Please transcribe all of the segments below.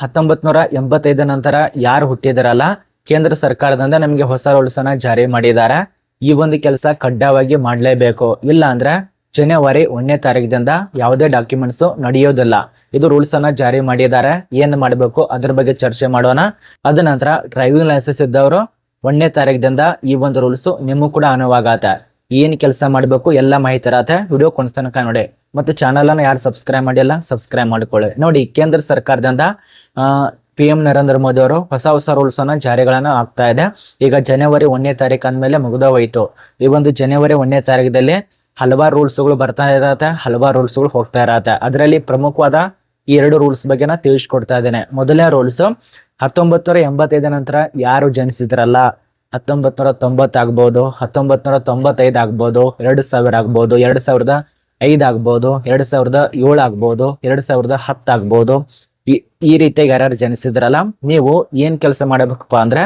ಹತ್ತೊಂಬತ್ ನೂರ ಎಂಬತ್ತೈದ ನಂತರ ಯಾರು ಹುಟ್ಟಿದಾರಲ್ಲ, ಕೇಂದ್ರ ಸರ್ಕಾರದಿಂದ ನಮಗೆ ಹೊಸ ರೂಲ್ಸ್ ಜಾರಿ ಮಾಡಿದ್ದಾರೆ ಈ ಒಂದು ಕೆಲಸ ಕಡ್ಡಾಯವಾಗಿ ಮಾಡಲೇಬೇಕು. ಇಲ್ಲ ಅಂದ್ರೆ ಜನವರಿ ಒಂದನೇ ತಾರೀಕಿನಿಂದ ಯಾವುದೇ ಡಾಕ್ಯುಮೆಂಟ್ಸ್ ನಡೆಯೋದಿಲ್ಲ. ಇದು ರೂಲ್ಸ್ ಅನ್ನ ಜಾರಿ ಮಾಡಿದ್ದಾರೆ ಏನ್ ಮಾಡಬೇಕು? ಅದ್ರ ಬಗ್ಗೆ ಚರ್ಚೆ ಮಾಡೋಣ. ಅದ ನಂತರ ಡ್ರೈವಿಂಗ್ ಲೈಸೆನ್ಸ್ ಇದ್ದವರು ಒಂದನೇ ತಾರೀಕಿನಿಂದ ಈ ಒಂದು ರೂಲ್ಸ್ ನಿಮಗೂ ಕೂಡ ಅನುವಾಗತ್ತೆ. ಏನ್ ಕೆಲಸ ಮಾಡಬೇಕು ಎಲ್ಲ ಮಾಹಿತಿ ಇರತ್ತೆ. ವಿಡಿಯೋ ತನಕ ನೋಡಿ. ಮತ್ತು ಚಾನಲನ್ನು ಯಾರು ಸಬ್ಸ್ಕ್ರೈಬ್ ಮಾಡಿಲ್ಲ ಸಬ್ಸ್ಕ್ರೈಬ್ ಮಾಡಿಕೊಳ್ಳಿ. ನೋಡಿ, ಕೇಂದ್ರ ಸರ್ಕಾರದಿಂದ ಪಿ ಎಂ ನರೇಂದ್ರ ಮೋದಿ ಅವರು ಹೊಸ ಹೊಸ ರೂಲ್ಸ್ ಅನ್ನ ಜಾರಿಗಳನ್ನ ಆಗ್ತಾ ಇದೆ. ಈಗ ಜನವರಿ ಒಂದನೇ ತಾರೀಕು ಅಂದಮೇಲೆ ಮುಗ್ದ ಹೋಯಿತು ಈ ಒಂದು ಜನವರಿ ಒಂದನೇ ತಾರೀಕದಲ್ಲಿ ಹಲವಾರು ರೂಲ್ಸ್ಗಳು ಬರ್ತಾ ಇರತ್ತೆ, ಹಲವಾರು ರೂಲ್ಸ್ಗಳು ಹೋಗ್ತಾ ಇರತ್ತೆ. ಅದರಲ್ಲಿ ಪ್ರಮುಖವಾದ ಎರಡು ರೂಲ್ಸ್ ಬಗ್ಗೆ ನಾ ತಿಳಿಸ್ಕೊಡ್ತಾ ಇದ್ದೇನೆ. ಮೊದಲನೇ ರೂಲ್ಸ್ ಹತ್ತೊಂಬತ್ತು ನೂರ ಎಂಬತ್ತೈದು ನಂತರ ಯಾರು ಜನಿಸಿದ್ರಲ್ಲ? ಹತ್ತೊಂಬತ್ತು ನೂರ ತೊಂಬತ್ತಾಗ್ಬೋದು ಹತ್ತೊಂಬತ್ತು ನೂರ ತೊಂಬತ್ತೈದು ಆಗ್ಬೋದು, ಎರಡು ಸಾವಿರ ಆಗ್ಬೋದು, ಎರಡು ಸಾವಿರದ ಐದು ಆಗ್ಬೋದು, ಎರಡು ಸಾವಿರದ ಏಳು ಆಗ್ಬೋದು, ಎರಡು ಸಾವಿರದ ಹತ್ತು ಆಗ್ಬೋದು. ಈ ಈ ರೀತಿಯಾಗಿ ಯಾರ್ಯಾರು ಜನಿಸಿದ್ರಲ್ಲ, ನೀವು ಏನ್ ಕೆಲಸ ಮಾಡಬೇಕಪ್ಪ ಅಂದ್ರೆ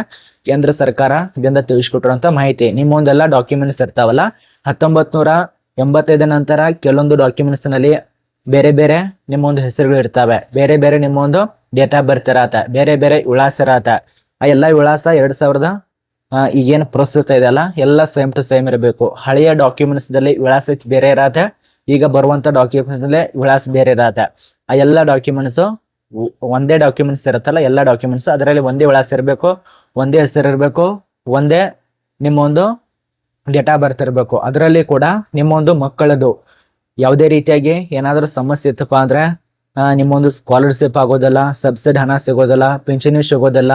ಕೇಂದ್ರ ಸರ್ಕಾರ ಇದರಿಂದ ತಿಳಿಸ್ಕೊಟ್ಟಿರುವಂತ ಮಾಹಿತಿ. ನಿಮ್ಮೊಂದೆಲ್ಲ ಡಾಕ್ಯುಮೆಂಟ್ಸ್ ಇರ್ತಾವಲ್ಲ ಹತ್ತೊಂಬತ್ ನೂರ ಎಂಬತ್ತೈದ ನಂತರ ಕೆಲವೊಂದು ಡಾಕ್ಯುಮೆಂಟ್ಸ್ನಲ್ಲಿ ಬೇರೆ ಬೇರೆ ನಿಮ್ಮೊಂದು ಹೆಸರುಗಳು ಇರ್ತವೆ. ಬೇರೆ ಬೇರೆ ನಿಮ್ಮೊಂದು ಡೇಟ್ ಆಫ್ ಬರ್ತ್ ಇರತ್ತೆ, ಬೇರೆ ಬೇರೆ ವಿಳಾಸ ಇರತ್ತೆ. ಆ ಎಲ್ಲ ವಿಳಾಸ ಎರಡ್ ಸಾವಿರದ ಈಗೇನು ಇದೆ ಇದೆಯಲ್ಲ? ಎಲ್ಲ ಸೇಮ್ ಟು ಸೇಮ್ ಇರಬೇಕು. ಹಳೆಯ ಡಾಕ್ಯುಮೆಂಟ್ಸ್ ದಲ್ಲಿ ವಿಳಾಸ ಬೇರೆ ಇರತ್ತೆ ಈಗ ಬರುವಂತ ಡಾಕ್ಯುಮೆಂಟ್ಸ್ನಲ್ಲಿ ವಿಳಾಸ ಬೇರೆ ಇರತ್ತೆ ಆ ಎಲ್ಲ ಡಾಕ್ಯುಮೆಂಟ್ಸ್ ಒಂದೇ ಡಾಕ್ಯುಮೆಂಟ್ಸ್ ಇರತ್ತಲ್ಲ, ಎಲ್ಲ ಡಾಕ್ಯುಮೆಂಟ್ಸ್ ಅದರಲ್ಲಿ ಒಂದೇ ವಿಳಾಸ ಇರಬೇಕು, ಒಂದೇ ಹೆಸರು ಇರಬೇಕು, ಒಂದೇ ನಿಮ್ಮೊಂದು ಡೇಟ್ ಆಫ್ ಬರ್ತ್ ಇರಬೇಕು. ಅದರಲ್ಲಿ ಕೂಡ ನಿಮ್ಮೊಂದು ಮಕ್ಕಳದು. ಯಾವುದೇ ರೀತಿಯಾಗಿ ಏನಾದರೂ ಸಮಸ್ಯೆ ಇತ್ತಪ್ಪ ಅಂದ್ರೆ ನಿಮ್ಮೊಂದು ಸ್ಕಾಲರ್ಶಿಪ್ ಆಗೋದಲ್ಲ ಸಬ್ಸಿಡಿ ಹಣ ಸಿಗೋದಿಲ್ಲ ಪಿಂಚಣಿ ಸಿಗೋದಿಲ್ಲ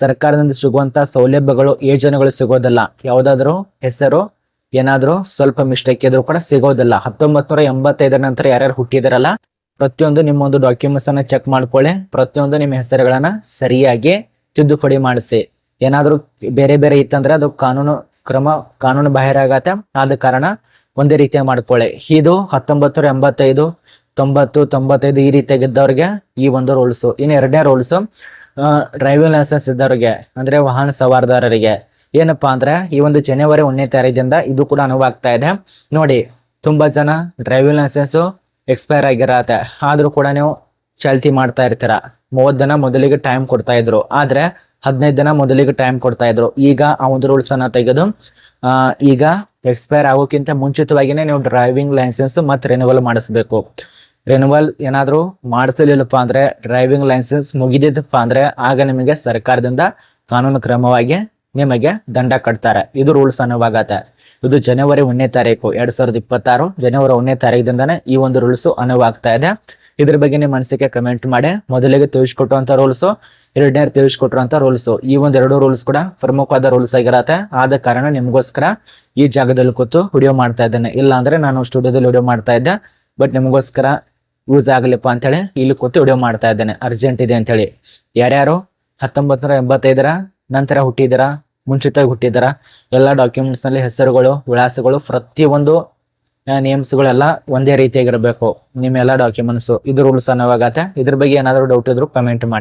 ಸರ್ಕಾರದಿಂದ ಸಿಗುವಂತ ಸೌಲಭ್ಯಗಳು, ಯೋಜನೆಗಳು ಸಿಗೋದಿಲ್ಲ. ಯಾವುದಾದ್ರೂ ಹೆಸರು, ಏನಾದರೂ ಸ್ವಲ್ಪ ಮಿಸ್ಟೇಕ್ ಇದ್ರೂ ಕೂಡ ಸಿಗೋದಿಲ್ಲ. ಹತ್ತೊಂಬತ್ ನೂರ ಎಂಬತ್ತೈದರ ನಂತರ ಯಾರ್ಯಾರು ಹುಟ್ಟಿದಾರಲ್ಲ, ಪ್ರತಿಯೊಂದು ನಿಮ್ಮೊಂದು ಡಾಕ್ಯುಮೆಂಟ್ಸ್ ಅನ್ನ ಚೆಕ್ ಮಾಡ್ಕೊಳ್ಳಿ. ಪ್ರತಿಯೊಂದು ನಿಮ್ಮ ಹೆಸರುಗಳನ್ನ ಸರಿಯಾಗಿ ತಿದ್ದುಪಡಿ ಮಾಡಿಸಿ. ಏನಾದರೂ ಬೇರೆ ಬೇರೆ ಇತ್ತಂದ್ರೆ ಅದು ಕಾನೂನು ಕ್ರಮ, ಕಾನೂನು ಬಾಹಿರ ಆಗತ್ತೆ ಆದ ಕಾರಣ ಒಂದೇ ರೀತಿಯ ಮಾಡ್ಕೊಳ್ಳಿ. ಇದು ಹತ್ತೊಂಬತ್ತು ನೂರ ಎಂಬತ್ತೈದು, ತೊಂಬತ್ತು, ತೊಂಬತ್ತೈದು ಈ ರೀತಿಯಾಗಿದ್ದವ್ರಿಗೆ ಈ ಒಂದು ರೂಲ್ಸು ಇನ್ನು ಎರಡನೇ ರೂಲ್ಸ್ ಡ್ರೈವಿಂಗ್ ಲೈಸೆನ್ಸ್ ಇದ್ದವರಿಗೆ, ಅಂದ್ರೆ ವಾಹನ ಸವಾರದಾರರಿಗೆ, ಏನಪ್ಪಾ ಅಂದ್ರೆ ಈ ಒಂದು ಜನವರಿ ಒಂದನೇ ತಾರೀಕಿಂದ ಇದು ಕೂಡ ಅನುಭವ ಆಗ್ತಾ ಇದೆ. ನೋಡಿ, ತುಂಬಾ ಜನ ಡ್ರೈವಿಂಗ್ ಲೈಸೆನ್ಸ್ ಎಕ್ಸ್ಪೈರ್ ಆಗಿರತ್ತೆ. ಆದ್ರೂ ಕೂಡ ನೀವು ಚಾಲ್ತಿ ಮಾಡ್ತಾ ಇರ್ತೀರ. ಮೂವತ್ತು ದಿನ ಮೊದಲಿಗೆ ಟೈಮ್ ಕೊಡ್ತಾ ಇದ್ರು. ಆದ್ರೆ ಹದಿನೈದು ದಿನ ಮೊದಲಿಗೆ ಟೈಮ್ ಕೊಡ್ತಾ ಇದ್ರು. ಈಗ ಆ ಒಂದು ರೂಲ್ಸ್ ಅನ್ನ ತೆಗೆದು ಈಗ ಎಕ್ಸ್ಪೈರ್ ಆಗೋಕ್ಕಿಂತ ಮುಂಚಿತವಾಗಿನೇ ನೀವು ಡ್ರೈವಿಂಗ್ ಲೈಸೆನ್ಸ್ ಮತ್ತೆ ರಿನಿವಲ್ ಮಾಡಿಸ್ಬೇಕು. ರಿನಿವಲ್ ಏನಾದರೂ ಮಾಡಿಸಲಿಲ್ಲಪ್ಪ ಅಂದ್ರೆ ಡ್ರೈವಿಂಗ್ ಲೈಸೆನ್ಸ್ ಮುಗಿದಿದ್ದಪ್ಪ ಅಂದ್ರೆ ಆಗ ನಿಮಗೆ ಸರ್ಕಾರದಿಂದ ಕಾನೂನು ಕ್ರಮವಾಗಿ ನಿಮಗೆ ದಂಡ ಕಟ್ತಾರೆ. ಇದು ರೂಲ್ಸ್ ಅನುವಾಗತ್ತೆ ಇದು ಜನವರಿ ಒಂದನೇ ತಾರೀಕು, ಎರಡ್ ಸಾವಿರದ ಇಪ್ಪತ್ತಾರು ಜನವರಿ ಒಂದನೇ ತಾರೀಕಿದಿಂದನೇ ಈ ಒಂದು ರೂಲ್ಸ್ ಅನುವಾಗ್ತಾ ಇದೆ. ಇದ್ರ ಬಗ್ಗೆ ನಿಮ್ಮ ಮನಸ್ಸಿಗೆ ಕಮೆಂಟ್ ಮಾಡಿ. ಮೊದಲಿಗೆ ತಿಳಿಸ್ಕೊಟ್ಟುವಂತ ರೂಲ್ಸ್ ಎರಡನೇ ತಿಳಿಸ್ಕೊಟ್ಟಿರುವಂತ ರೂಲ್ಸ್ ಈ ಒಂದ್ ಎರಡು ರೂಲ್ಸ್ ಕೂಡ ಪ್ರಮುಖವಾದ ರೂಲ್ಸ್ ಆಗಿರತ್ತೆ. ಆದ ಕಾರಣ ನಿಮಗೋಸ್ಕರ ಈ ಜಾಗದಲ್ಲಿ ಕೂತು ವಿಡಿಯೋ ಮಾಡ್ತಾ ಇದ್ದೇನೆ. ಇಲ್ಲ ಅಂದ್ರೆ ನಾನು ಸ್ಟುಡಿಯೋದಲ್ಲಿ ವಿಡಿಯೋ ಮಾಡ್ತಾ ಇದ್ದೆ. ಬಟ್ ನಿಮಗೋಸ್ಕರ ಯೂಸ್ ಆಗಲಿಪ್ಪ ಅಂತೇಳಿ ಇಲ್ಲಿ ಕೂತು ವಿಡಿಯೋ ಮಾಡ್ತಾ ಇದ್ದೇನೆ. ಅರ್ಜೆಂಟ್ ಇದೆ ಅಂತೇಳಿ. ಯಾರ್ಯಾರು? ಹತ್ತೊಂಬತ್ತು ನೂರ ಎಂಬತ್ತೈದರ ನಂತರ ಹುಟ್ಟಿದರ? ಮುಂಚಿತವಾಗಿ ಹುಟ್ಟಿದರ? ಎಲ್ಲ ಡಾಕ್ಯುಮೆಂಟ್ಸ್ನಲ್ಲಿ ಹೆಸರುಗಳು, ವಿಳಾಸಗಳು, ಪ್ರತಿಯೊಂದು ನೇಮ್ಸ್ಗಳೆಲ್ಲ ಒಂದೇ ರೀತಿಯಾಗಿರಬೇಕು. ನಿಮ್ಮ ಎಲ್ಲ ಡಾಕ್ಯುಮೆಂಟ್ಸ್ ಇದು ರೂಲ್ಸ್ ಅನ್ನೋವಾಗತ್ತೆ. ಇದ್ರ ಬಗ್ಗೆ ಏನಾದರೂ ಡೌಟ್ ಇದ್ರು ಕಮೆಂಟ್ ಮಾಡಿ.